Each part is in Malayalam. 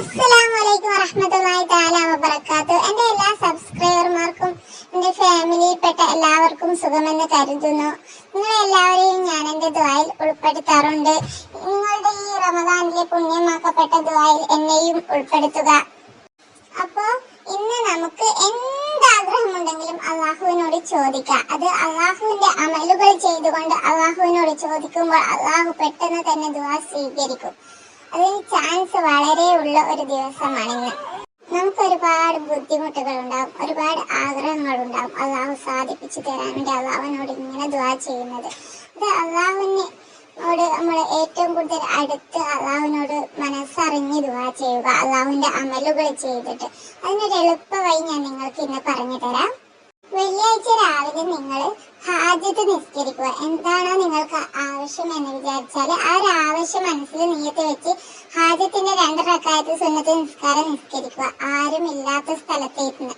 അസ്സലാമലൈക്കും വറഹ്മത്തുള്ളാഹി തആല വബറകാത്തു. എന്റെ എല്ലാ സബ്സ്ക്രൈബർമാർക്കും എന്റെ ഫാമിലിയിൽപ്പെട്ട എല്ലാവർക്കും സുഖമെന്ന് കരുതുന്നു. നിങ്ങളെ എല്ലാവരെയും ഞാൻ എന്റെ ദ്വായിൽ ഉൾപ്പെടുത്താറുണ്ട്. നിങ്ങളുടെ ഈ റമദാനിലെ പുണ്യമാക്കപ്പെട്ട ദ്വായിൽ എന്നെയും ഉൾപ്പെടുത്തുക. അപ്പോ ഇന്ന് നമുക്ക് എന്താഗ്രഹമുണ്ടെങ്കിലും അള്ളാഹുവിനോട് ചോദിക്കാം. അത് അള്ളാഹുവിന്റെ അമലുകൾ ചെയ്തുകൊണ്ട് അള്ളാഹുവിനോട് ചോദിക്കുമ്പോൾ അള്ളാഹു പെട്ടെന്ന് തന്നെ ദുആ സ്വീകരിക്കും. അതിന് ചാൻസ് വളരെ ഉള്ള ഒരു ദിവസമാണ് ഇന്ന്. നമുക്ക് ഒരുപാട് ബുദ്ധിമുട്ടുകൾ ഉണ്ടാവും ഒരുപാട് ആഗ്രഹങ്ങൾ ഉണ്ടാവും. അള്ളാഹു സാധിപ്പിച്ചു തരാൻ വേണ്ടി അള്ളാഹുവിനോട് ഇങ്ങനെ ദുആ ചെയ്യുന്നത്. അത് അള്ളാഹുവിനോട് നമ്മൾ ഏറ്റവും കൂടുതൽ അടുത്ത് അള്ളാഹുവിനോട് മനസ്സറിഞ്ഞ് ദുആ ചെയ്യുക അള്ളാഹുവിന്റെ അമലുകൾ ചെയ്തിട്ട്. അതിനൊരു എളുപ്പ വഴി ഞാൻ നിങ്ങൾക്ക് ഇന്ന് പറഞ്ഞു തരാം വെള്ളിയാഴ്ച രാവിലെ നിങ്ങൾ ഹാജത്ത് നിസ്കരിക്കുക. എന്താണോ നിങ്ങൾക്ക് ആവശ്യം എന്ന് വിചാരിച്ചാൽ ആ ഒരു ആവശ്യം മനസ്സിൽ നീയത്ത് വെച്ച് ഹാജത്തിന്റെ രണ്ട് റക്കായത്ത് സുന്നത്ത് നിസ്കാരം നിസ്കരിക്കുക. ആരും ഇല്ലാത്ത സ്ഥലത്തേക്ക്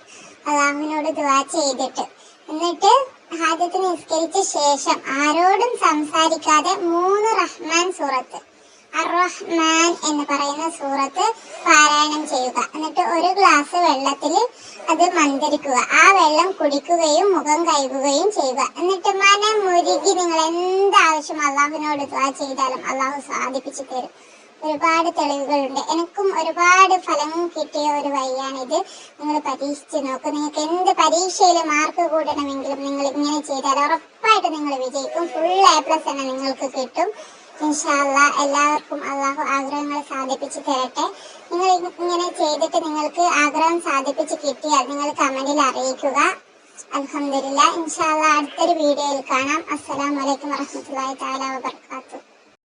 അള്ളാഹുവിനോട് ദുവാ ചെയ്തിട്ട്. എന്നിട്ട് ഹാജത്ത് നിസ്കരിച്ച ശേഷം ആരോടും സംസാരിക്കാതെ മൂന്ന് റഹ്മാൻ സൂറത്ത്. അർ-റഹ്മാൻ എന്ന് പറയുന്ന സൂറത്ത് പാരായണം ചെയ്യുക. എന്നിട്ട് ഒരു ഗ്ലാസ് വെള്ളത്തിൽ അത് മന്ദരിക്കുക ആ വെള്ളം കുടിക്കുകയും മുഖം കഴുകുകയും ചെയ്യുക. എന്നിട്ട് മനം മുരുകി നിങ്ങൾ എന്താവശ്യം അള്ളാഹുവിനോട് ദ്വാ ചെയ്താലും അള്ളാഹു സാധിപ്പിച്ചു തരും. ഒരുപാട് തെളിവുകളുണ്ട്. എനിക്കും ഒരുപാട് ഫലം കിട്ടിയ ഒരു വഴിയാണിത്. നിങ്ങൾ പരീക്ഷിച്ച് നോക്കുക നിങ്ങൾക്ക് എന്ത് പരീക്ഷയിൽ മാർക്ക് കൂടണമെങ്കിലും നിങ്ങൾ ഇങ്ങനെ ചെയ്താൽ ഉറപ്പായിട്ട് നിങ്ങൾ വിജയിക്കും. ഫുൾ എ പ്ലസ് തന്നെ നിങ്ങൾക്ക് കിട്ടും. ഇൻഷാല്ല എല്ലാവർക്കും അള്ളാഹു ആഗ്രഹങ്ങൾ സാധിപ്പിച്ചു തരട്ടെ. നിങ്ങൾ ഇങ്ങനെ ചെയ്തിട്ട് നിങ്ങൾക്ക് ആഗ്രഹം സാധിപ്പിച്ച് കിട്ടിയാൽ നിങ്ങൾ കമന്റിൽ അറിയിക്കുക. അലഹമില്ല ഇൻഷാല്ല അടുത്തൊരു വീഡിയോയിൽ കാണാം. അസ്സലാമലൈക്കും വറഹമത്തല്ലാഹി താല വബറകാതുഹു